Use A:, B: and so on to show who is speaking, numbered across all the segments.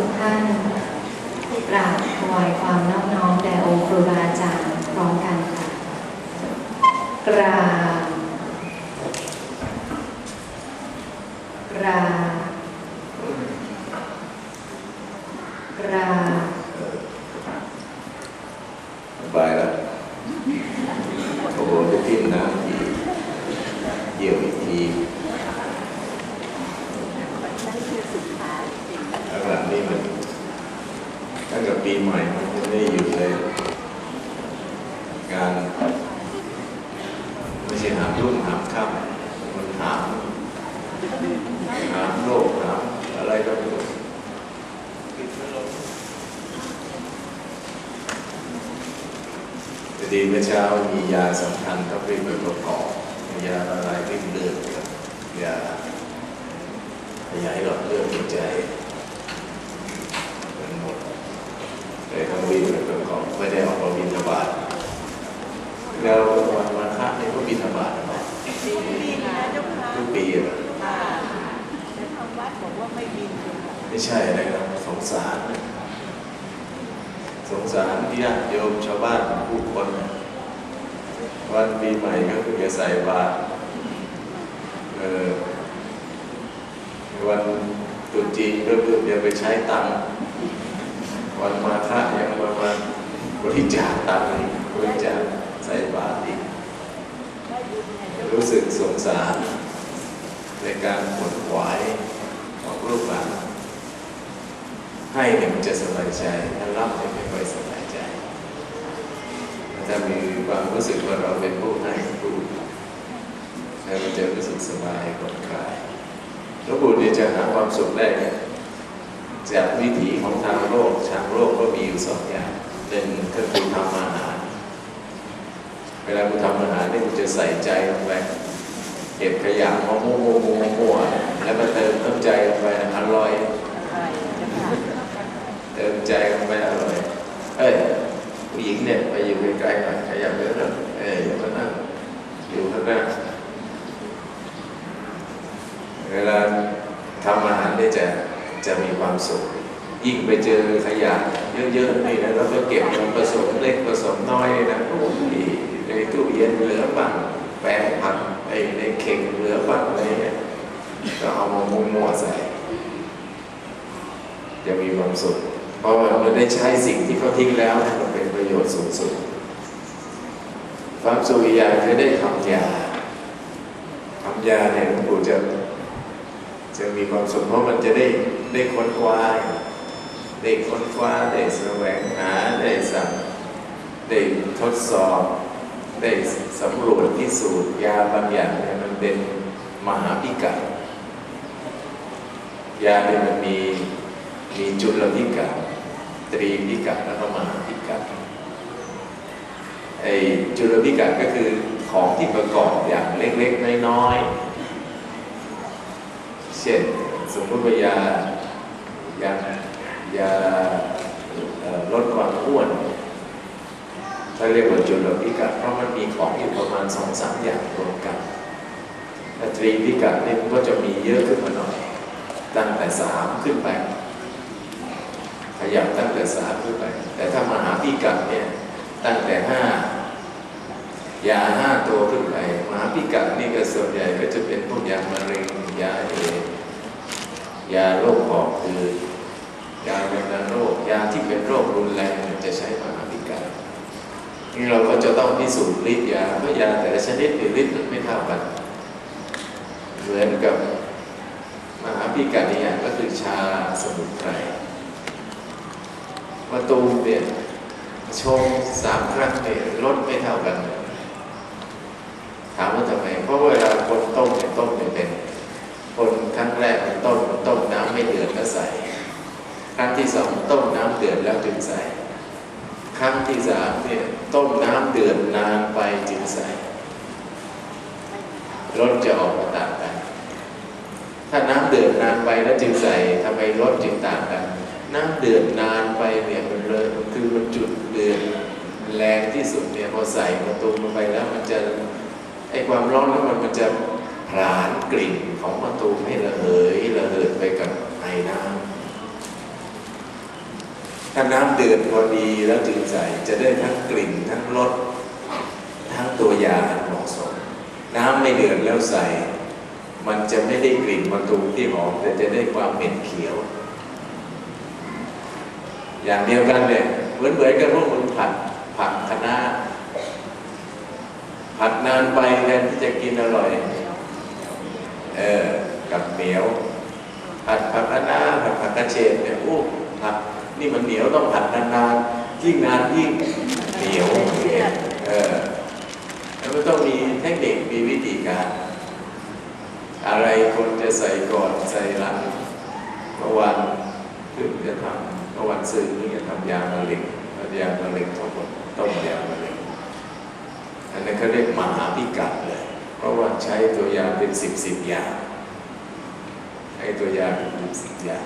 A: ทุกท่านกราบถวายความนอบน้อมแด่องค์ครูบาอาจารย์พร้อมกันค่ะกราบกราบกราบ
B: สบายแล้วโอ้โหไปทิ้มน้ำทีเยี่ยวอีกทีแล้วแบบนี้มันตั้งแต่ปีใหม่มันยังไม่ได้หยุดเลย งานไม่ใช่หามรุ่งหามค่ำมันหามหามโลกหามอะไรก็ไม่รู้ปิดพัดลม จะดีเมื่อเช้ามียาสำคัญต้องรีบไปประกอบยาละลายริ่มเลือดกับยาขยายหลอดเลือดหัวใจมันหมดเลยต้องรีบไปประกอบไม่ได้ออกมาบินทบาทแล้ววันวันพระนี่ก็บินทบาทไหม
C: ปีนี้นะเจ้าค่ะ
B: ทุกปีเหรอ
C: ค่ะแต่ทางวัดบอกว่าไม่บินเลยค่ะ
B: ไม่ใช่อะไรนะสงสาร สงสารญาติโยมชาวบ้านผู้คน วันปีใหม่ก็คือจะใส่บาตรเออวันตรุษจีนก็คือจะไปใช้ตังค์วันมาฆะยังมามาบริจาคตังค์อีกบริจาคใส่บาตรอีก รู้สึกสงสารในการขวนขวายของลูกหลานให้เนี่ยมันจะสบายใจถ้ารับเนี่ยไม่ค่อยสบายใจถ้ามีความ รู้สึกว่าเราเป็นผู้ให้ผู้แล้วมันจะรู้สึกสบายผ่อนคลายหลวงปู่เนี่ยจะหาความสุขได้เนี่ยจากวิถีของทางโลกทางโลกก็มีอยู่สองอย่างหนึ่งก็คือทำอาหาร เวลาคุณทำอาหารนี่คุณจะใส่ใจลงไปเก็บขยะมามั่วมั่วมั่วมั่วแล้วมาเติมน้ำใจลงไปอร่อย
C: อะไรเจ้าค่ะ
B: เติมใจลงไปอร่อย เอ้ย ผู้หญิงเนี่ยไปอยู่ใกล้ๆหน่อยขยับเยอะหน่อยเอ้ยอย่ามานั่งอยู่ข้างหน้าเวลาทำอาหารเนี่ยจะจะมีความสุข ยิ่งไปเจอขยะเยอะๆนี่นะแล้วก็เก็บมันผสมเล็กผสมน้อยนะโอ้ยในตู้เย็นเหลือบ้างแปรงผักไอ้ในเข่งเหลือบ้างอะไรเนี่ยก็เอามามั่วใส่จะมีความสุข เพราะว่าได้ใช้สิ่งที่เขาทิ้งแล้วมันเป็นประโยชน์สูงสุดความสุขอีกอย่างคือได้ทำยาทำยาเนี่ยหลวงปู่จะจะมีความสุขเพราะมันจะได้ได้ค้นคว้าได้ค้นคว้าได้แสวงหาได้สั่งได้ทดสอบ ได้สำรวจพิสูจน์ยาบางอย่างเนี่ยมันเป็นมหาพิกัดยาเนี่ยมันมี มีจุลพิกัดตรีพิกัดแล้วก็มหาพิกัดไอ้จุลพิกัดก็คือของที่ประกอบอย่างเล็กๆ น้อยๆ เช่นสมมติว่ายายายาลดความอ้วนถ้าเรียกว่าจุลพิกัดเพราะมันมีของอยู่ประมาณสองสามอย่างรวมกันตรีพิกัดเนี่ยก็จะมีเยอะขึ้นมาหน่อย ตั้งแต่สามขึ้นไป ยับตั้งแต่สามขึ้นไป แต่ถ้ามหาพิกัดเนี่ยตั้งแต่ห้ายาห้าตัวขึ้นไปมหาพิกัดนี่ก็ส่วนใหญ่ก็จะเป็นพวกยามะเร็งยาเอยาโรคหอบหืดยาวัณโรคยาที่เป็นโรครุนแรงจะใช้มหาพิกัดนี่เราก็จะต้องพิสูจน์ฤทธิ์ยาเพราะยาแต่ละชนิดหรือฤทธิ์มันไม่เท่ากัน เหมือนกับมหาพิกัดนี่ยก็คือชาสมุนไพร มาตูมเนี่ยชงสามครั้งเนี่ยลดไม่เท่ากัน ถามว่าทำไม เพราะเวลาคนต้มเนี่ยต้มไม่เป็น คนครั้งแรกมันต้มต้มน้ำไม่เดือดแล้วใส่ ครั้งที่สองต้มน้ำเดือดแล้วจึงใส่ ครั้งที่สามเนี่ยต้มน้ำเดือดนานไปจึงใส่รสจะออกมาต่างกัน ถ้าน้ำเดือดนานไปแล้วจึงใส่ทำไมรสจึงต่างกัน น้ำเดือดนานไปเนี่ยมันเลยคือมันจุดเดือดแรงที่สุดเนี่ยพอใส่ประตูลงไปแล้วมันจะไอความร้อนแล้วมันมันจะผลาญกลิ่นของมะตูมให้ระเหยระเหิดไปกับไอน้ำถ้าน้ำเดือดพอดีแล้วจึงใส่จะได้ทั้งกลิ่นทั้งรสทั้งตัวยาเหมาะสม น้ำไม่เดือดแล้วใส่ มันจะไม่ได้กลิ่นมะตูมที่หอมแต่จะได้ความเหม็นเขียว อย่างเดียวกันเลยเหมือนเหมือนกับพวกมึงผัดผัดคะน้าผัดนานไปแทนที่จะกินอร่อย เออ กับเหนียว ผัดผักคะน้าผัดผักกระเฉดเนี่ยโอ้ผัดนี่มันเหนียวต้องผัดนานๆยิ่งนานยิ่งเหนียวเออแล้วมันต้องมีเทคนิคมีวิธีการ อะไรคนจะใส่ก่อนใส่หลังเมื่อวานเพิ่งจะทำ เมื่อวันซื้อนี่ทำยามะเร็งยามะเร็งทั้งหมดต้มยามะเร็งอันนั้นเขาเรียกมหาพิกัดเลย เพราะว่าใช้ตัวยาเป็นสิบสิบอย่างให้ตัวยาเป็นสิบอย่าง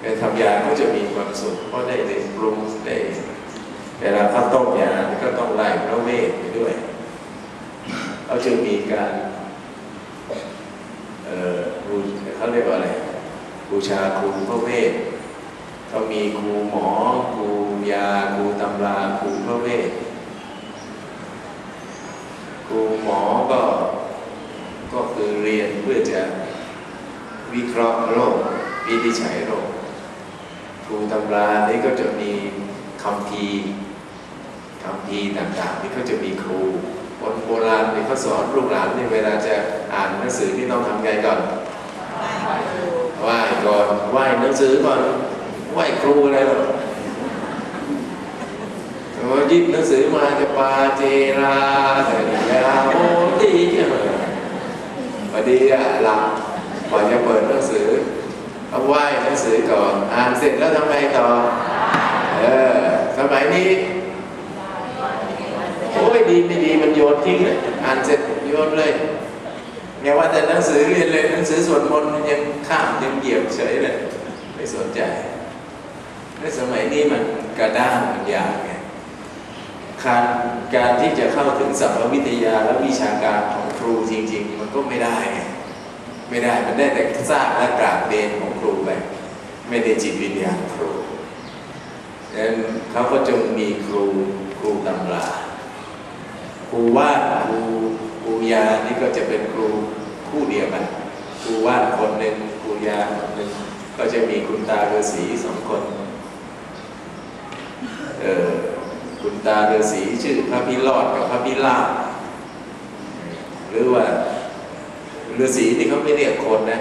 B: ในทำยาก็จะมีความสุขเพราะได้ได้ปรุงได้เวลาเขาต้มยาก็ต้องไล่พระเวทไปด้วยเขาจึงมีการเอ่อเขาเรียกว่าอะไรบูชาครูพระเวท เขามีครูหมอครูยาครูตำราครูพระเวทครูหมอก็ก็คือเรียนเพื่อจะวิเคราะห์โรควินิจฉัยโรคครูตำรานี่ก็จะมีคำพีคำพีต่างๆนี่ก็จะมีครูคนโบราณนี่เขาสอนลูกหลานนี่เวลาจะอ่านหนังสือที่ต้องทำไงก่อนไหว้ก่อนไหว้หนังสือก่อน ไหว้ครูอะไรหรอกยิบหนังสือมาจะปาเจราแต่ยาโอตีเนี่ยพอดีอะหลับก่อนจะเปิดหนังสือเอาไหว้หนังสือก่อน อ่านเสร็จแล้วทำไงต่อ เออ สมัยนี้ โอ้ยดีไม่ดีมันโยนทิ้งเลย อ่านเสร็จโยนเลยอย่าว่าแต่หนังสือเรียนเลยหนังสือสวดมนต์ยังข้ามยังเหยียบเฉยเลยไม่สนใจ ในสมัยนี้มันกระด้างมันยากไงการการที่จะเข้าถึงสัพพวิทยาและวิชาการของครูจริง ๆ มันก็ไม่ได้ไงไม่ได้มันได้แต่ซากและกราบเบนของครูไปไม่ได้จิตวิญญาณครูดังนั้นเขาก็จงมีครูครูตำราครูวาดครูครูยานี่ก็จะเป็นครูคู่เดียวกันครูวาดคนหนึ่งครูยาคนหนึ่งก็จะมีคุณตาฤาษีสองคน คุณตาฤาษีชื่อพระพิรอดกับพระพิลาหรือว่าฤาษีนี่เขาไม่เรียกคนนะ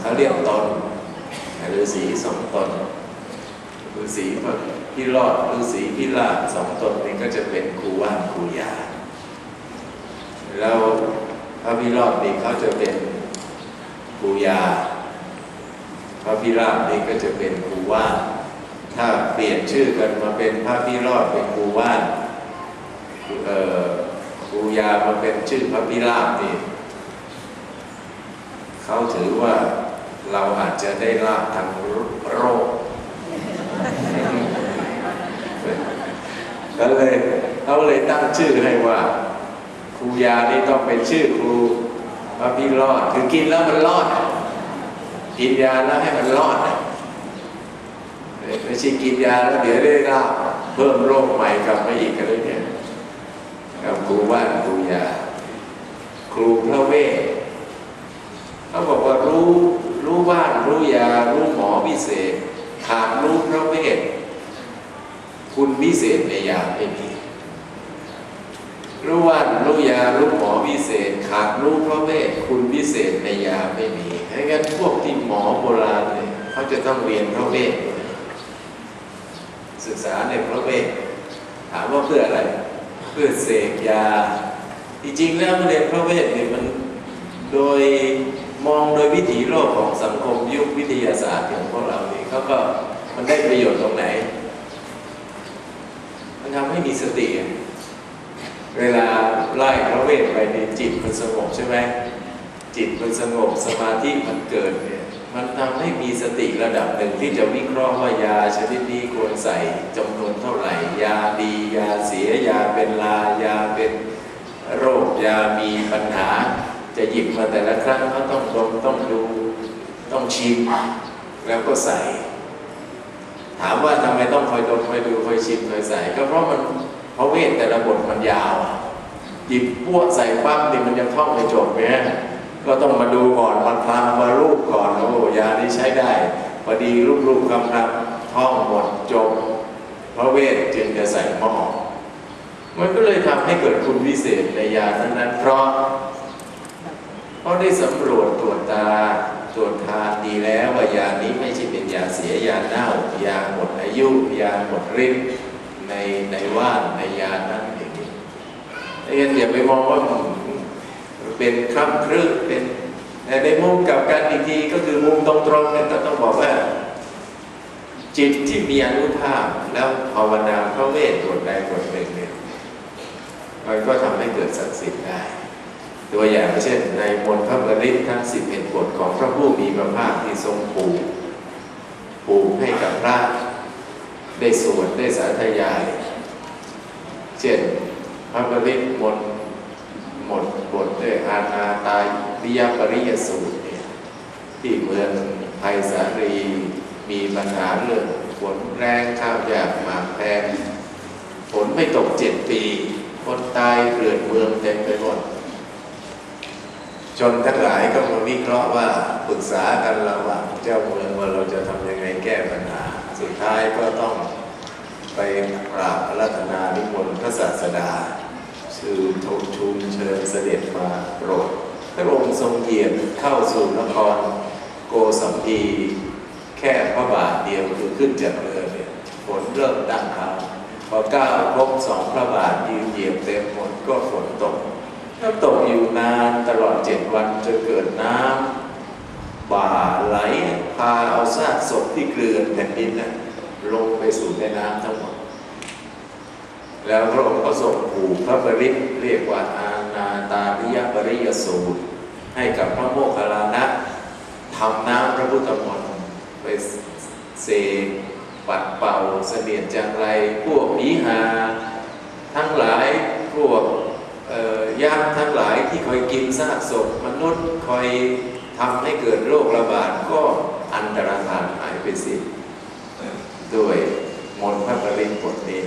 B: เขาเรียกตนฤาษีสองตนฤาษีพระพิรอดฤาษีพิลาสองตนนี่ก็จะเป็นครูว่าดครูยาแล้วพระพิรอดนี่เขาจะเป็นครูยา พระพิราบนี่ก็จะเป็นครูว่าน ถ้าเปลี่ยนชื่อกันมาเป็นพระพิรอดเป็นครูว่านครูยามาเป็นชื่อพระพิราบนี่เขาถือว่าเราอาจจะได้ลาบทางโรคก็เลยเขาเลยตั้งชื่อให้ว่าครูยานี่ต้องเป็นชื่อครูพระพิรอดคือกินแล้วมันรอดกินยาแล้วให้มันรอด ใช่กินยาแล้วเดี๋ยวได้ลาบเพิ่มโรคใหม่กลับมาอีกกันเลยเนี่ยกับครูว่านครูยา ครูพระเวทเขาบอกว่ารู้รู้ว่านรู้ยา รู้หมอพิเศษขาดรู้พระเวทคุณพิเศษในยาไม่มีรู้ว่านรู้ยารู้หมอพิเศษขาดรู้พระเวทคุณพิเศษในยาไม่มีให้งั้นพวกที่หมอโบราณเนี่ยเขาจะต้องเรียนพระเวท ศึกษาในพระเวทถามว่าเพื่ออะไร เพื่อเสกยา จริงๆแล้วเรียนพระเวทเนี่ยมันโดยมองโดยวิถีโลกของสังคมยุควิทยาศาสตร์ของพวกเรานี่เขาก็มันได้ประโยชน์ตรงไหน มันทำให้มีสติ เวลาไล่พระเวทไปในจิตมันสงบใช่ไหมจิตมันสงบสมาธิมันเกิดเนี่ย มันทำให้มีสติระดับหนึ่งที่จะวิเคราะห์ว่ายาชนิดนี้ควรใส่จำนวนเท่าไหร่ ยาดียาเสียยาเป็นลายาเป็นโรคยามีปัญหา จะหยิบมาแต่ละครั้งก็ต้องดมต้องดูต้องชิมแล้วก็ใส่ ถามว่าทำไมต้องคอยดมคอยดูคอยชิมคอยใส่ ก็เพราะมันเพราะเวทแต่ละบทมันยาวอะหยิบพวกใส่ปั๊บนี่มันยังท่องไม่จบเนี่ย ก็ต้องมาดูก่อนมาคลำมารูปก่อนโอ้ยานี้ใช้ได้พอดีรูปรูปคำคำท่องหมดจบพระเวทจึงจะใส่หม้อมันก็เลยทำให้เกิดคุณวิเศษในยานั้นๆเพราะเพราะได้สำรวจตรวจตาตรวจทานดีแล้วว่ายานี้ไม่ใช่เป็นยาเสียยาเน่ายาหมดอายุยาหมดฤทธิ์ในในว่านในยานั้นองนี้ดังนั้นอย่าไปมองว่า เป็นคร่ำครึเป็นแต่ในมุมกับกันอีกทีก็คือมุมตรงๆเนี่ยก็ต้องบอกว่า จิตที่มีอนุภาพแล้วภาวนาพระเวทบทใดบทหนึ่งเนี่ยมันก็ทำให้เกิดศักสิทธิ์ได้ ตัวอย่างเช่น ในมนต์พระบริทั้งสิบเอ็ดบทของพระผู้มีพระภาคที่ทรงปูปูให้กับพระได้สวดได้สาธยาย เช่นพระบริตมนต์หมด บทด้วยอาณาตายิยปริยสูตรเนี่ยที่เมืองไพศาลีมีปัญหาเรื่องฝนแรงข้าวยากหมากแพงฝนไม่ตกเจ็ดปี คนตายเกลื่อนเมืองเต็มไปหมดจนทั้งหลายก็มาวิเคราะห์ว่าปรึกษากันระหว่างเจ้าเมืองว่าเราจะทำยังไงแก้ปัญหา สุดท้ายก็ต้องไปกราบรัตนานิมนต์พระศาสดา ชื่อทงชุมเชิญเสด็จมาโปรดพระองค์ทรงเหยียบเข้าสู่นครโกสัมพีแค่พระบาทเดียวคือขึ้นจากเรือเนี่ยฝนเริ่มตั้งเขาพอก้าวพบสองพระบาทยืนเหยียบเต็มหมดก็ฝนตกน้ำตกอยู่นานตลอดเจ็ดวันจนเกิดน้ำบ่าไหลพาเอาซากศพที่เกลื่อนแผ่นดินนะลงไปสู่แม่น้ำทั้งหมด แล้วพระองค์ก็ส่งผูกพระบริตเรียกว่าอาณาตาริยปริยสูตร ให้กับพระโมคคัลลานะทำน้ำพระพุทธมนต์ไปเสกปัดเป่าเสนียดจังไร พวกผีหา ทั้งหลายพวกเอ่อยักษ์ทั้งหลายที่คอยกินซากศพมนุษย์คอยทำให้เกิดโรคระบาดก็อันตรธานหายไปสิด้วยมนต์พระปริตบทนี้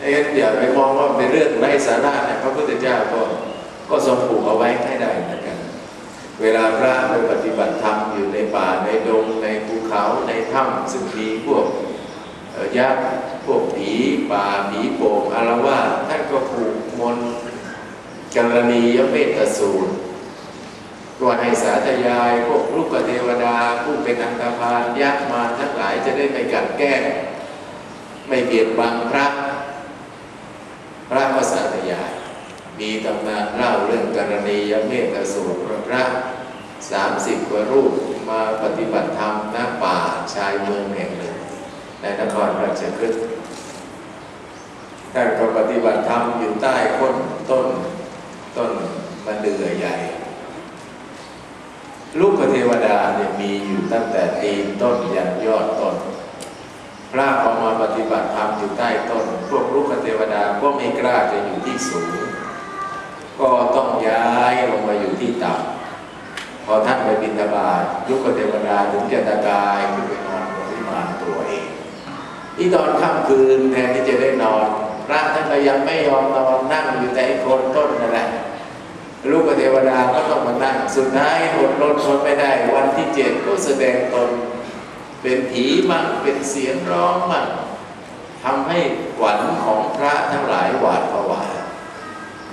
B: ดังนั้นอย่าไปมองว่าเป็นเรื่องไร้สาระนะพระพุทธเจ้าก็ก็ทรงผูกเอาไว้ให้ได้เหมือนกันเวลาพระไปปฏิบัติธรรมอยู่ในป่าในดงในภูเขาในถ้ำซึ่งมีพวกยักษ์พวกผีป่าผีโป่งอารวาสท่านก็ผูกมนต์กรณียเมตสูตรก็ให้สาธยาย พวกลูกเทวดา ผู้เป็นอันธพาลยักษ์มาทั้งหลายจะได้ไม่กัดแก้ ไม่เบียดบังพระ พระก็สาธยายมีตำนานเล่าเรื่องกรณียเมตสูตรพระสามสิบกว่ารูปมาปฏิบัติธรรมณป่าชายเมืองแห่งหนึ่งในนครราชคฤห์ท่านก็ปฏิบัติธรรมอยู่ใต้ต้นต้นต้นมะเดื่อใหญ่ ลูกเทวดาเนี่ยมีอยู่ตั้งแต่ตีนต้นยันยอดต้น พระพอกมาปฏิบัติธรรมอยู่ใต้ต้น พวกลูกเทวดาก็ไม่กล้าจะอยู่ที่สูง ก็ต้องย้ายลงมาอยู่ที่ต่ำพอท่านไปบิณฑบาตลูกเทวดาถึงจะตะกายขึ้นไปนอนบนวิมานตัวเองที่ตอนค่ำคืนแทนที่จะได้นอนพระท่านก็ยังไม่ยอมนอนนั่งอยู่แต่ไอ้โคนต้นนั่นแหละลูกเทวดาก็ต้องมานั่งสุดท้ายอดรนทนไม่ได้ วันที่เจ็ดก็แสดงตน เป็นผีมั่งเป็นเสียงร้องมั่งทำให้ขวัญของพระทั้งหลายหวาดผวา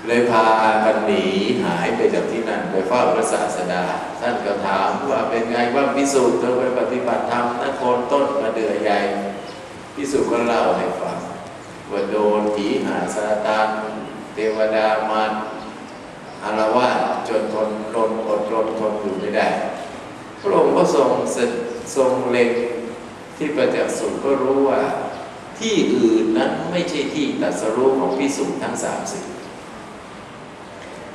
B: เลยพากันหนีหายไปจากที่นั่นไปเฝ้าพระศาสดา ท่านก็ถามว่าเป็นไงว่าพิสูจน์เธอไปปฏิบัติธรรมนโคนต้นมาเดือใหญ่พิสุก็เล่าให้ฟังว่าโดนผีหาซาตานเทวดามาอารวาสจนทนรนอดรนทนอยู่ไม่ได้ พระองค์ก็ทรงเสด็จ ทรงเล็งที่ประจักษ์สุก็รู้ว่าที่อื่นนั้นไม่ใช่ที่ตรัสรู้ของพิสุทั้งสามสิบ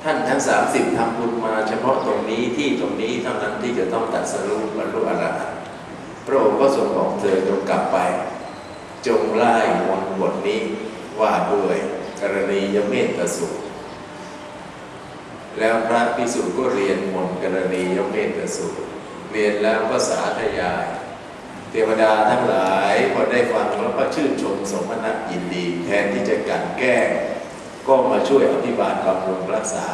B: ท่านทั้งสามสิบทำบุญมาเฉพาะตรงนี้ที่ตรงนี้เท่านั้นที่จะต้องตรัสรู้บรรลุอรหันต์พระองค์ก็ทรงบอกเธอจงกลับไป จงไล่มนบทนี้ว่าด้วยกรณียเมตสูตรแล้วพระพิสุก็เรียนมนต์กรณียเมตสูตร เรียนแล้วก็สาธยาย เทวดาทั้งหลายพอได้ฟังแล้วก็ชื่นชมสมณะยินดี แทนที่จะกลันแกล้งก็มาช่วยอภิบาลบำรุงรักษา